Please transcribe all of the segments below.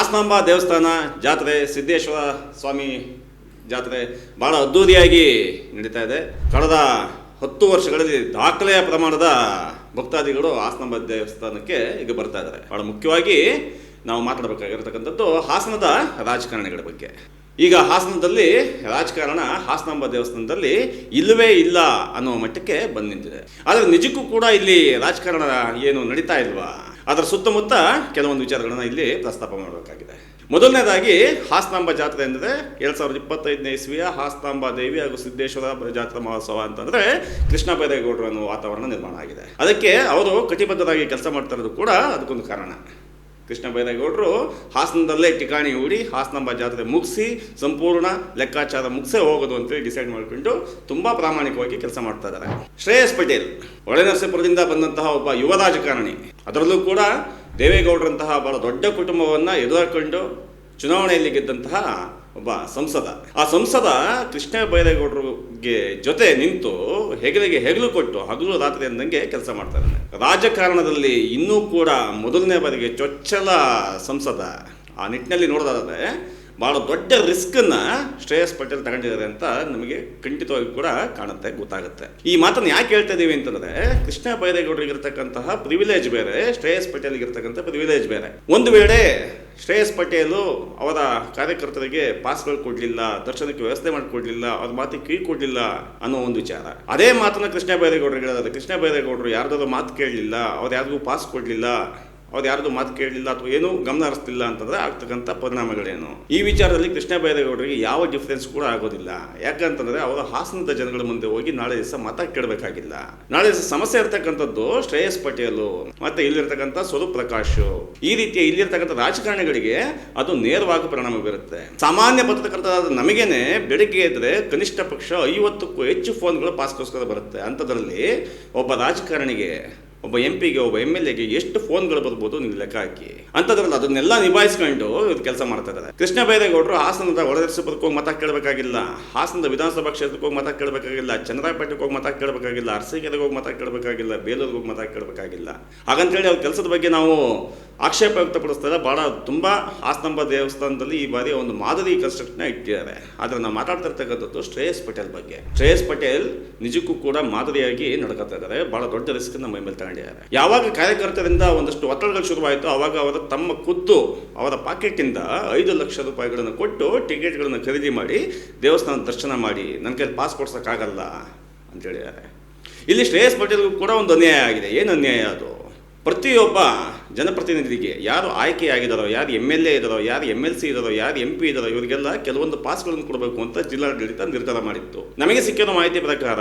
ಹಾಸನಾಂಬ ದೇವಸ್ಥಾನ ಜಾತ್ರೆ, ಸಿದ್ದೇಶ್ವರ ಸ್ವಾಮಿ ಜಾತ್ರೆ ಬಹಳ ಅದ್ದೂರಿಯಾಗಿ ನಡೀತಾ ಇದೆ. ಕಳೆದ ಹತ್ತು ವರ್ಷಗಳಲ್ಲಿ ದಾಖಲೆಯ ಪ್ರಮಾಣದ ಭಕ್ತಾದಿಗಳು ಹಾಸನಾಂಬ ದೇವಸ್ಥಾನಕ್ಕೆ ಈಗ ಬರ್ತಾ ಇದ್ದಾರೆ. ಬಹಳ ಮುಖ್ಯವಾಗಿ ನಾವು ಮಾತಾಡಬೇಕಾಗಿರತಕ್ಕಂಥದ್ದು ಹಾಸನದ ರಾಜಕಾರಣಿಗಳ ಬಗ್ಗೆ. ಈಗ ಹಾಸನದಲ್ಲಿ ರಾಜಕಾರಣ ಹಾಸನಾಂಬ ದೇವಸ್ಥಾನದಲ್ಲಿ ಇಲ್ಲವೇ ಇಲ್ಲ ಅನ್ನೋ ಮಟ್ಟಕ್ಕೆ ಬಂದು ನಿಂತಿದೆ. ಆದರೆ ನಿಜಕ್ಕೂ ಕೂಡ ಇಲ್ಲಿ ರಾಜಕಾರಣ ಏನು ನಡೀತಾ ಇಲ್ವಾ? ಅದರ ಸುತ್ತಮುತ್ತ ಕೆಲವೊಂದು ವಿಚಾರಗಳನ್ನು ಇಲ್ಲಿ ಪ್ರಸ್ತಾಪ ಮಾಡಬೇಕಾಗಿದೆ. ಮೊದಲನೇದಾಗಿ ಹಾಸನಾಂಬ ಜಾತ್ರೆ ಅಂದರೆ ಎರಡು ಸಾವಿರದ ಇಪ್ಪತ್ತೈದನೇ ಇಸ್ವಿಯ ಹಾಸ್ತಾಂಬ ದೇವಿ ಹಾಗೂ ಸಿದ್ದೇಶ್ವರ ಜಾತ್ರಾ ಮಹೋತ್ಸವ ಅಂತಂದರೆ ಕೃಷ್ಣ ಬೈರೇಗೌಡರು ಅನ್ನೋ ವಾತಾವರಣ ನಿರ್ಮಾಣ ಆಗಿದೆ. ಅದಕ್ಕೆ ಅವರು ಕಟಿಬದ್ಧರಾಗಿ ಕೆಲಸ ಮಾಡ್ತಾ ಇರೋದು ಕೂಡ ಅದಕ್ಕೊಂದು ಕಾರಣ. ಕೃಷ್ಣ ಬೈರೇಗೌಡರು ಹಾಸನದಲ್ಲೇ ಠಿಕಾಣಿ ಹೂಡಿ ಹಾಸನಾಂಬ ಜಾತ್ರೆ ಮುಗಿಸಿ ಸಂಪೂರ್ಣ ಲೆಕ್ಕಾಚಾರ ಮುಗಿಸೇ ಹೋಗೋದು ಅಂತೇಳಿ ಡಿಸೈಡ್ ಮಾಡಿಕೊಂಡು ತುಂಬ ಪ್ರಾಮಾಣಿಕವಾಗಿ ಕೆಲಸ ಮಾಡ್ತಾ ಇದ್ದಾರೆ. ಶ್ರೇಯಸ್ ಪಟೇಲ್ ಒಳನರಸೀಪುರದಿಂದ ಬಂದಂತಹ ಒಬ್ಬ ಯುವ ರಾಜಕಾರಣಿ ಅದರಲ್ಲೂ ಕೂಡ ದೇವೇಗೌಡರಂತಹ ಬಹಳ ದೊಡ್ಡ ಕುಟುಂಬವನ್ನು ಎದುರಾಕೊಂಡು ಚುನಾವಣೆಯಲ್ಲಿ ಗೆದ್ದಂತಹ ಒಬ್ಬ ಸಂಸದ. ಆ ಸಂಸದ ಕೃಷ್ಣ ಬೈರೇಗೌಡರಿಗೆ ಜೊತೆ ನಿಂತು ಹೆಗಲಿಗೆ ಹೆಗಲು ಕೊಟ್ಟು ಹಗಲು ರಾತ್ರಿ ಅಂದಂಗೆ ಕೆಲಸ ಮಾಡ್ತಾ ಇದ್ದಾನೆ. ರಾಜಕಾರಣದಲ್ಲಿ ಇನ್ನೂ ಕೂಡ ಮೊದಲನೇ ಬಾರಿಗೆ ಚೊಚ್ಚಲ ಸಂಸದ ಆ ನಿಟ್ಟಿನಲ್ಲಿ ನೋಡೋದಾದ್ರೆ ಬಹಳ ದೊಡ್ಡ ರಿಸ್ಕನ್ನು ಶ್ರೇಯಸ್ ಪಟೇಲ್ ತಗೊಂಡಿದ್ದಾರೆ ಅಂತ ನಮಗೆ ಖಂಡಿತವಾಗಿ ಕೂಡ ಕಾಣುತ್ತೆ, ಗೊತ್ತಾಗುತ್ತೆ. ಈ ಮಾತನ್ನು ಯಾಕೆ ಹೇಳ್ತಾ ಇದ್ದೀವಿ ಅಂತಂದ್ರೆ, ಕೃಷ್ಣ ಬೈರೇಗೌಡರಿಗೆ ಇರತಕ್ಕಂತಹ ಪ್ರಿವಿಲೇಜ್ ಬೇರೆ, ಶ್ರೇಯಸ್ ಪಟೇಲ್ಗೆ ಇರತಕ್ಕಂಥ ಪ್ರಿವಿಲೇಜ್ ಬೇರೆ. ಒಂದು ವೇಳೆ ಶ್ರೇಯಸ್ ಪಟೇಲು ಅವರ ಕಾರ್ಯಕರ್ತರಿಗೆ ಪಾಸ್ಗಳು ಕೊಡಲಿಲ್ಲ, ದರ್ಶನಕ್ಕೆ ವ್ಯವಸ್ಥೆ ಮಾಡಿಕೊಡ್ಲಿಲ್ಲ, ಅವ್ರ ಮಾತಿಗೆ ಕಿವಿ ಕೊಡಲಿಲ್ಲ ಅನ್ನೋ ಒಂದು ವಿಚಾರ. ಅದೇ ಮಾತನ್ನ ಕೃಷ್ಣ ಬೈರೇಗೌಡರು ಹೇಳಿದ್ರೆ ಕೃಷ್ಣ ಬೈರೇಗೌಡರು ಯಾರ್ದಾದ್ರು ಮಾತು ಕೇಳಲಿಲ್ಲ, ಅವ್ರು ಯಾರಿಗೂ ಪಾಸ್ ಕೊಡಲಿಲ್ಲ ಅವ್ರು ಯಾರ್ದು ಮಾತು ಕೇಳಲಿಲ್ಲ ಅಥವಾ ಏನೂ ಗಮನ ಹರಿಸ್ತಿಲ್ಲ ಅಂತಂದ್ರೆ ಆಗ್ತಕ್ಕಂಥ ಪರಿಣಾಮಗಳೇನು? ಈ ವಿಚಾರದಲ್ಲಿ ಕೃಷ್ಣ ಬೈರೇಗೌಡರಿಗೆ ಯಾವ ಡಿಫ್ರೆನ್ಸ್ ಕೂಡ ಆಗೋದಿಲ್ಲ. ಯಾಕಂತಂದ್ರೆ ಅವರ ಹಾಸನದ ಜನಗಳ ಮುಂದೆ ಹೋಗಿ ನಾಳೆ ದಿವಸ ಮತ ಕೇಳಬೇಕಾಗಿಲ್ಲ. ನಾಳೆ ದಿವಸ ಸಮಸ್ಯೆ ಇರ್ತಕ್ಕಂಥದ್ದು ಶ್ರೇಯಸ್ ಪಟೇಲು, ಮತ್ತೆ ಇಲ್ಲಿರ್ತಕ್ಕಂಥ ಸ್ವರೂಪ್ ಪ್ರಕಾಶ್ ಈ ರೀತಿಯ ಇಲ್ಲಿರ್ತಕ್ಕಂಥ ರಾಜಕಾರಣಿಗಳಿಗೆ ಅದು ನೇರವಾಗಿ ಪರಿಣಾಮ ಬೀರುತ್ತೆ. ಸಾಮಾನ್ಯ ಪತ್ರಕರ್ತರಾದ ನಮಗೇನೆ ಬೆಳಿಗ್ಗೆ ಎದ್ರೆ ಕನಿಷ್ಠ ಪಕ್ಷ ಐವತ್ತಕ್ಕೂ ಹೆಚ್ಚು ಫೋನ್ಗಳು ಪಾಸ್ಗೋಸ್ಕರ ಬರುತ್ತೆ. ಅಂಥದ್ರಲ್ಲಿ ಒಬ್ಬ ರಾಜಕಾರಣಿಗೆ ಒಬ್ಬ ಎಂ ಪಿಗೆ ಒಬ್ಬ ಎಂ ಎಲ್ ಎಗೆ ಎಷ್ಟು ಫೋನ್ಗಳು ಬರ್ಬೋದು ನೀವು ಲೆಕ್ಕ ಹಾಕಿ. ಅಂಥದ್ರಲ್ಲಿ ಅದನ್ನೆಲ್ಲ ನಿಭಾಯಿಸ್ಕೊಂಡು ಕೆಲಸ ಮಾಡ್ತಾ ಇದ್ದಾರೆ ಕೃಷ್ಣ ಬೈರೇಗೌಡರು ಹಾಸನದ ಒಳದರ್ಶಪದಕ್ಕೆ ಹೋಗಿ ಮತ ಕೇಳಬೇಕಾಗಿಲ್ಲ. ಹಾಸನದ ವಿಧಾನಸಭಾ ಕ್ಷೇತ್ರಕ್ಕೆ ಹೋಗಿ ಮತ ಕೇಳಬೇಕಾಗಿಲ್ಲ. ಚಂದ್ರಾಪೇಟೆಗೆ ಹೋಗಿ ಮತ ಕೇಳಬೇಕಾಗಿಲ್ಲ. ಅರಸೀಕೆರೆಗೆ ಹೋಗಿ ಮತ ಕೇಳಬೇಕಾಗಿಲ್ಲ. ಬೇಲೂರಿಗೆ ಹೋಗಿ ಮತ ಕೇಳಬೇಕಾಗಿಲ್ಲ. ಹಾಗಂತೇಳಿ ಅವ್ರ ಕೆಲಸದ ಬಗ್ಗೆ ನಾವು ಆಕ್ಷೇಪ ವ್ಯಕ್ತಪಡಿಸ್ತಾರೆ. ಬಹಳ ತುಂಬ ಹಾಸನಂಬ ದೇವಸ್ಥಾನದಲ್ಲಿ ಈ ಬಾರಿ ಒಂದು ಮಾದರಿ ಕನ್ಸ್ಟ್ರಕ್ಷನ್ ಇಟ್ಟಿದ್ದಾರೆ. ಆದರೆ ನಾವು ಮಾತಾಡ್ತಾ ಇರ್ತಕ್ಕಂಥದ್ದು ಶ್ರೇಯಸ್ ಪಟೇಲ್ ಬಗ್ಗೆ. ಶ್ರೇಯಸ್ ಪಟೇಲ್ ನಿಜಕ್ಕೂ ಕೂಡ ಮಾದರಿಯಾಗಿ ನಡ್ಕೊತಾ ಇದ್ದಾರೆ. ಬಹಳ ದೊಡ್ಡ ರಿಸ್ಕ್ ನಮ್ಮ ಮೇಲೆ ತಗೊಂಡಿದ್ದಾರೆ ಯಾವಾಗ ಕಾರ್ಯಕರ್ತರಿಂದ ಒಂದಷ್ಟು ಒತ್ತಡಗಳು ಶುರುವಾಯಿತು ಅವಾಗ ಅವರು ತಮ್ಮ ಖುದ್ದು ಅವರ ಪಾಕೆಟಿಂದ ಐದು ಲಕ್ಷ ರೂಪಾಯಿಗಳನ್ನು ಕೊಟ್ಟು ಟಿಕೆಟ್ಗಳನ್ನು ಖರೀದಿ ಮಾಡಿ ದೇವಸ್ಥಾನ ದರ್ಶನ ಮಾಡಿ, ನನ್ನ ಕೈಲಿ ಪಾಸ್ ಕೊಡ್ಸೋಕ್ಕಾಗಲ್ಲ ಅಂತ ಹೇಳಿದ್ದಾರೆ. ಇಲ್ಲಿ ಶ್ರೇಯಸ್ ಪಟೇಲ್ಗೂ ಕೂಡ ಒಂದು ಅನ್ಯಾಯ ಆಗಿದೆ. ಏನು ಅನ್ಯಾಯ ಅದು? ಪ್ರತಿಯೊಬ್ಬ ಜನಪ್ರತಿನಿಧಿಗೆ ಯಾರು ಆಯ್ಕೆಯಾಗಿದ್ದಾರೋ, ಯಾರು ಎಂ ಎಲ್ ಎ ಇದ್ದಾರೋ, ಯಾರು ಎಂ ಎಲ್ ಸಿ ಇದ್ದಾರೋ, ಯಾರು ಎಂ ಪಿ ಇದ್ದಾರೋ, ಇವರಿಗೆಲ್ಲ ಕೆಲವೊಂದು ಪಾಸ್ಗಳನ್ನು ಕೊಡಬೇಕು ಅಂತ ಜಿಲ್ಲಾಡಳಿತ ನಿರ್ಧಾರ ಮಾಡಿತ್ತು. ನಮಗೆ ಸಿಕ್ಕಿರೋ ಮಾಹಿತಿ ಪ್ರಕಾರ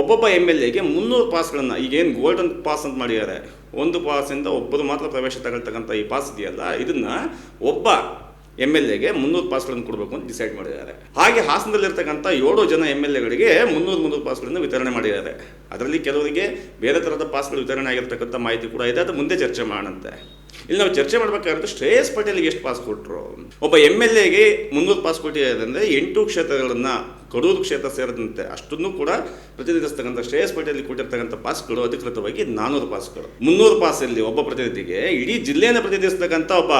ಒಬ್ಬೊಬ್ಬ ಎಂ ಎಲ್ ಎಗೆ ಮುನ್ನೂರು ಪಾಸ್ಗಳನ್ನು ಈಗೇನು ಗೋಲ್ಡನ್ ಪಾಸ್ ಅಂತ ಮಾಡಿದ್ದಾರೆ, ಒಂದು ಪಾಸಿಂದ ಒಬ್ಬರು ಮಾತ್ರ ಪ್ರವೇಶ ತಗೊಳ್ತಕ್ಕಂಥ ಈ ಪಾಸ್ ಇದೆಯಲ್ಲ, ಇದನ್ನ ಒಬ್ಬ ಎಂ ಎಲ್ ಎಗೆ ಮುನ್ನೂರು ಪಾಸ್ಗಳನ್ನು ಕೊಡಬೇಕು ಅಂತ ಡಿಸೈಡ್ ಮಾಡಿದ್ದಾರೆ. ಹಾಗೆ ಹಾಸನದಲ್ಲಿರ್ತಕ್ಕಂಥ ಏಳು ಜನ ಎಂ ಎಲ್ ಎಗಳಿಗೆ ಮುನ್ನೂರು ಮುನ್ನೂರು ಪಾಸ್ಗಳನ್ನು ವಿತರಣೆ ಮಾಡಿದ್ದಾರೆ. ಅದರಲ್ಲಿ ಕೆಲವರಿಗೆ ಬೇರೆ ಥರದ ಪಾಸ್ಗಳು ವಿತರಣೆ ಆಗಿರ್ತಕ್ಕಂಥ ಮಾಹಿತಿ ಕೂಡ ಇದೆ. ಅದು ಮುಂದೆ ಚರ್ಚೆ ಮಾಡಂತೆ ಇಲ್ಲಿ ನಾವು ಚರ್ಚೆ ಮಾಡಬೇಕಾದ್ರೆ ಶ್ರೇಯಸ್ ಪಟೇಲ್ಗೆ ಎಷ್ಟು ಪಾಸ್ ಕೊಟ್ಟರು ಒಬ್ಬ ಎಂ ಎಲ್ ಎಗೆ ಮುನ್ನೂರು ಪಾಸ್ ಕೊಟ್ಟಿದ್ದಾರೆ ಅಂದರೆ ಎಂಟು ಕ್ಷೇತ್ರಗಳನ್ನು ಕಡೂರು ಕ್ಷೇತ್ರ ಸೇರಿದಂತೆ ಅಷ್ಟನ್ನು ಕೂಡ ಪ್ರತಿನಿಧಿಸ್ತಕ್ಕಂಥ ಶ್ರೇಯಸ್ ಪೇಟೆಯಲ್ಲಿ ಕೊಟ್ಟಿರ್ತಕ್ಕಂಥ ಪಾಸ್ಗಳು ಅಧಿಕೃತವಾಗಿ ನಾನ್ನೂರು ಪಾಸ್ಗಳು ಮುನ್ನೂರು ಪಾಸಲ್ಲಿ ಒಬ್ಬ ಪ್ರತಿನಿಧಿಗೆ ಇಡೀ ಜಿಲ್ಲೆಯನ್ನು ಪ್ರತಿನಿಧಿಸ್ತಕ್ಕಂಥ ಒಬ್ಬ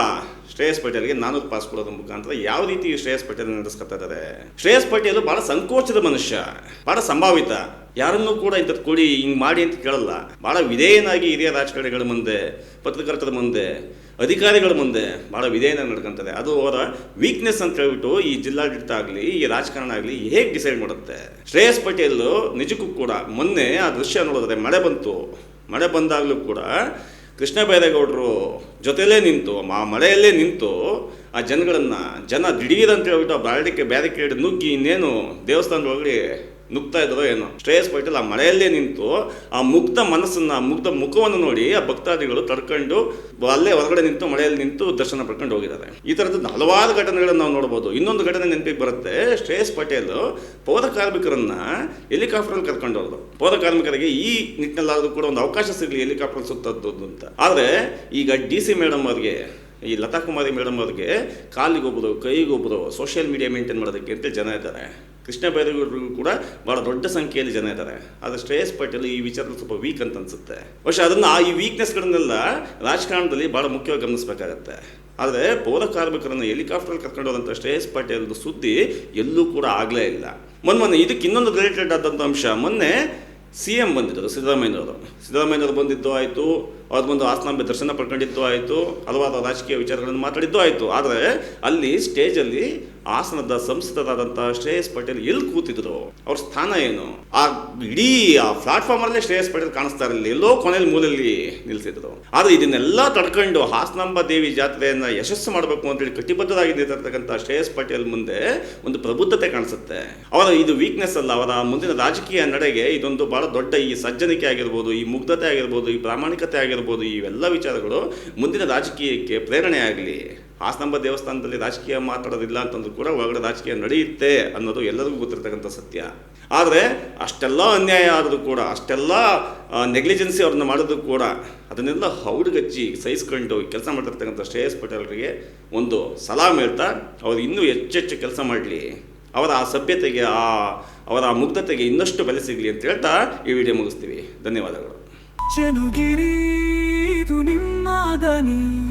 ಶ್ರೇಯಸ್ ಪಟೇಲ್ಗೆ ನಾನೂರು ಪಾಸ್ ಕೊಡೋದ್ರ ಮುಖಾಂತರ ಯಾವ ರೀತಿ ಶ್ರೇಯಸ್ ಪಟೇಲ್ ನಡೆಸ್ಕೊತಾ ಇದ್ದಾರೆ? ಶ್ರೇಯಸ್ ಪಟೇಲ್ ಬಹಳ ಸಂಕೋಚದ ಮನುಷ್ಯ, ಬಹಳ ಸಂಭಾವಿತ. ಯಾರನ್ನೂ ಕೂಡ ಇಂಥದ್ದು ಕೊಡಿ, ಹಿಂಗೆ ಮಾಡಿ ಅಂತ ಕೇಳಲ್ಲ. ಬಹಳ ವಿಧೇಯನಾಗಿ ಹಿರಿಯ ರಾಜಕಾರಣಿಗಳ ಮುಂದೆ, ಪತ್ರಕರ್ತರ ಮುಂದೆ ಅಧಿಕಾರಿಗಳ ಮುಂದೆ ಭಾಳ ವಿಧೇಯನ ನಡ್ಕೊಂತಾರೆ ಅದು ಅವರ ವೀಕ್ನೆಸ್ ಅಂತ ಹೇಳ್ಬಿಟ್ಟು ಈ ಜಿಲ್ಲಾಡಳಿತ ಆಗಲಿ, ಈ ರಾಜಕಾರಣ ಆಗಲಿ ಹೇಗೆ ಡಿಸೈಡ್ ಮಾಡುತ್ತೆ? ಶ್ರೇಯಸ್ ಪಟೇಲ್ ನಿಜಕ್ಕೂ ಕೂಡ ಮೊನ್ನೆ ಆ ದೃಶ್ಯ ನೋಡಿದ್ರೆ ಮಳೆ ಬಂತು. ಮಳೆ ಬಂದಾಗಲೂ ಕೂಡ ಕೃಷ್ಣ ಬೈರೇಗೌಡರು ಜೊತೆಲೇ ನಿಂತು, ಆ ಮಳೆಯಲ್ಲೇ ನಿಂತು ಆ ಜನಗಳನ್ನು ಜನ ದಿಢೀರ್ ಅಂತ ಹೇಳ್ಬಿಟ್ಟು ಆ ಬ್ಯಾರಿಕೆ ಬ್ಯಾರಿಕೇಡ್ ನುಗ್ಗಿ ಇನ್ನೇನು ದೇವಸ್ಥಾನದ ಒಳಗಡೆ ನುಗ್ತಾ ಇದ್ದಾರೋ ಏನೋ. ಶ್ರೇಯಸ್ ಪಟೇಲ್ ಆ ಮಳೆಯಲ್ಲೇ ನಿಂತು ಆ ಮುಗ್ಧ ಮನಸ್ಸನ್ನ, ಮುಗ್ಧ ಮುಖವನ್ನು ನೋಡಿ ಆ ಭಕ್ತಾದಿಗಳು ತಡ್ಕೊಂಡು ಅಲ್ಲೇ ಹೊರಗಡೆ ನಿಂತು ಮಳೆಯಲ್ಲಿ ನಿಂತು ದರ್ಶನ ಪಡ್ಕೊಂಡು ಹೋಗಿದ್ದಾರೆ. ಈ ಥರದ ಹಲವಾರು ಘಟನೆಗಳನ್ನು ನಾವು ನೋಡ್ಬೋದು ಇನ್ನೊಂದು ಘಟನೆ ನೆನಪಿಗೆ ಬರುತ್ತೆ. ಶ್ರೇಯಸ್ ಪಟೇಲ್ ಪೌರ ಕಾರ್ಮಿಕರನ್ನ ಹೆಲಿಕಾಪ್ಟರ್ ಕರ್ಕೊಂಡು ಹೋದ್ರು. ಪೌರ ಕಾರ್ಮಿಕರಿಗೆ ಈ ನಿಟ್ಟಿನಲ್ಲಾದ್ರೂ ಕೂಡ ಒಂದು ಅವಕಾಶ ಸಿಗಲಿ ಹೆಲಿಕಾಪ್ಟರ್ ಸುತ್ತದ್ದು ಅಂತ. ಆದರೆ ಈಗ ಡಿ ಸಿ ಮೇಡಮ್ ಅವರಿಗೆ, ಈ ಲತಾ ಕುಮಾರಿ ಮೇಡಮ್ ಅವ್ರಿಗೆ ಕಾಲಿಗೊಬ್ಬರು ಕೈಗೊಬ್ಬರು ಸೋಷಿಯಲ್ ಮೀಡಿಯಾ ಮೇಂಟೈನ್ ಮಾಡೋದಕ್ಕೆ ಅಂತ ಜನ ಇದ್ದಾರೆ. ಕೃಷ್ಣ ಬೈರೇಗೌಡರಿಗೂ ಕೂಡ ಬಹಳ ದೊಡ್ಡ ಸಂಖ್ಯೆಯಲ್ಲಿ ಜನ ಇದ್ದಾರೆ. ಆದರೆ ಶ್ರೇಯಸ್ ಪಟೇಲ್ ಈ ವಿಚಾರದಲ್ಲಿ ಸ್ವಲ್ಪ ವೀಕ್ ಅಂತ ಅನ್ಸುತ್ತೆ. ಬಹುಶಃ ಅದನ್ನು ಆ ಈ ವೀಕ್ನೆಸ್ಗಳನ್ನೆಲ್ಲ ರಾಜಕಾರಣದಲ್ಲಿ ಬಹಳ ಮುಖ್ಯವಾಗಿ ಗಮನಿಸಬೇಕಾಗತ್ತೆ. ಆದರೆ ಪೌರ ಕಾರ್ಮಿಕರನ್ನು ಹೆಲಿಕಾಪ್ಟರ್ ಕರ್ಕೊಂಡು ಹೋದಂಥ ಶ್ರೇಯಸ್ ಪಟೇಲ್ದು ಸುದ್ದಿ ಎಲ್ಲೂ ಕೂಡ ಆಗಲೇ ಇಲ್ಲ. ಮೊನ್ನೆ ಮೊನ್ನೆ ಇದಕ್ಕೆ ಇನ್ನೊಂದು ರಿಲೇಟೆಡ್ ಆದಂಥ ಅಂಶ. ಮೊನ್ನೆ ಸಿ ಎಂ ಬಂದಿದ್ದರು, ಸಿದ್ದರಾಮಯ್ಯನವರು. ಸಿದ್ದರಾಮಯ್ಯನವರು ಬಂದಿದ್ದು ಆಯಿತು. ಅವ್ರು ಒಂದು ಆಸ್ನಾಂಬೆ ದರ್ಶನ ಪಡ್ಕೊಂಡಿದ್ದು ಆಯಿತು, ಹಲವಾರು ರಾಜಕೀಯ ವಿಚಾರಗಳನ್ನು ಮಾತಾಡಿದ್ದು ಆಯಿತು. ಆದರೆ ಅಲ್ಲಿ ಸ್ಟೇಜಲ್ಲಿ ಹಾಸನದ ಸಂಸದರಾದಂಥ ಶ್ರೇಯಸ್ ಪಟೇಲ್ ಎಲ್ಲಿ ಕೂತಿದ್ರು? ಅವ್ರ ಸ್ಥಾನ ಏನು? ಆ ಇಡೀ ಆ ಪ್ಲಾಟ್ಫಾರ್ಮಲ್ಲೇ ಶ್ರೇಯಸ್ ಪಟೇಲ್ ಕಾಣಿಸ್ತಾ ಇರಲಿಲ್ಲ. ಎಲ್ಲೋ ಕೊನೆಯಲ್ಲಿ ಮೂಲೆಯಲ್ಲಿ ನಿಲ್ಸಿದ್ರು. ಆದರೆ ಇದನ್ನೆಲ್ಲ ತಡ್ಕೊಂಡು ಹಾಸನಾಂಬ ದೇವಿ ಜಾತ್ರೆಯನ್ನು ಯಶಸ್ಸು ಮಾಡಬೇಕು ಅಂತೇಳಿ ಕಟಿಬದ್ಧರಾಗಿ ನಿಂತಿರ್ತಕ್ಕಂಥ ಶ್ರೇಯಸ್ ಪಟೇಲ್ ಮುಂದೆ ಒಂದು ಪ್ರಬುದ್ಧತೆ ಕಾಣಿಸುತ್ತೆ. ಅವರ ಇದು ವೀಕ್ನೆಸ್ ಅಲ್ಲ, ಅವರ ಮುಂದಿನ ರಾಜಕೀಯ ನಡೆಗೆ ಇದೊಂದು ಬಹಳ ದೊಡ್ಡ ಈ ಸಜ್ಜನಿಕೆ ಆಗಿರ್ಬೋದು, ಈ ಮುಗ್ಧತೆ ಆಗಿರ್ಬೋದು, ಈ ಪ್ರಾಮಾಣಿಕತೆ ಆಗಿರ್ಬೋದು. ಇವೆಲ್ಲ ವಿಚಾರಗಳು ಮುಂದಿನ ರಾಜಕೀಯಕ್ಕೆ ಪ್ರೇರಣೆ ಆಗಲಿ ಹಾಸನಾಂಬ ದೇವಸ್ಥಾನದಲ್ಲಿ ರಾಜಕೀಯ ಮಾತಾಡೋದಿಲ್ಲ ಅಂತಂದ್ರೂ ಕೂಡ ಒಳಗಡೆ ರಾಜಕೀಯ ನಡೆಯುತ್ತೆ ಅನ್ನೋದು ಎಲ್ಲರಿಗೂ ಗೊತ್ತಿರತಕ್ಕಂಥ ಸತ್ಯ. ಆದರೆ ಅಷ್ಟೆಲ್ಲ ಅನ್ಯಾಯ ಆದರೂ ಕೂಡ, ಅಷ್ಟೆಲ್ಲ ನೆಗ್ಲಿಜೆನ್ಸಿ ಅವ್ರನ್ನ ಮಾಡೋದು ಕೂಡ ಅದನ್ನೆಲ್ಲ ಹೌಡ್ಗಚ್ಚಿ ಸಹಿಸ್ಕೊಂಡು ಕೆಲಸ ಮಾಡ್ತಿರ್ತಕ್ಕಂಥ ಶ್ರೇಯಸ್ ಪಟೇಲ್ರಿಗೆ ಒಂದು ಸಲಾಮ್ ಹೇಳ್ತಾ, ಅವರು ಇನ್ನೂ ಹೆಚ್ಚೆಚ್ಚು ಕೆಲಸ ಮಾಡಲಿ. ಅವರ ಆ ಸಭ್ಯತೆಗೆ, ಆ, ಅವರ ಆ ಮುಗ್ಧತೆಗೆ ಇನ್ನಷ್ಟು ಬೆಲೆ ಸಿಗಲಿ ಅಂತ ಹೇಳ್ತಾ ಈ ವಿಡಿಯೋ ಮುಗಿಸ್ತೀವಿ. ಧನ್ಯವಾದಗಳು. ಚೆನುಗಿರಿ ಇದು ನಿಮ್ಮ ದನಿ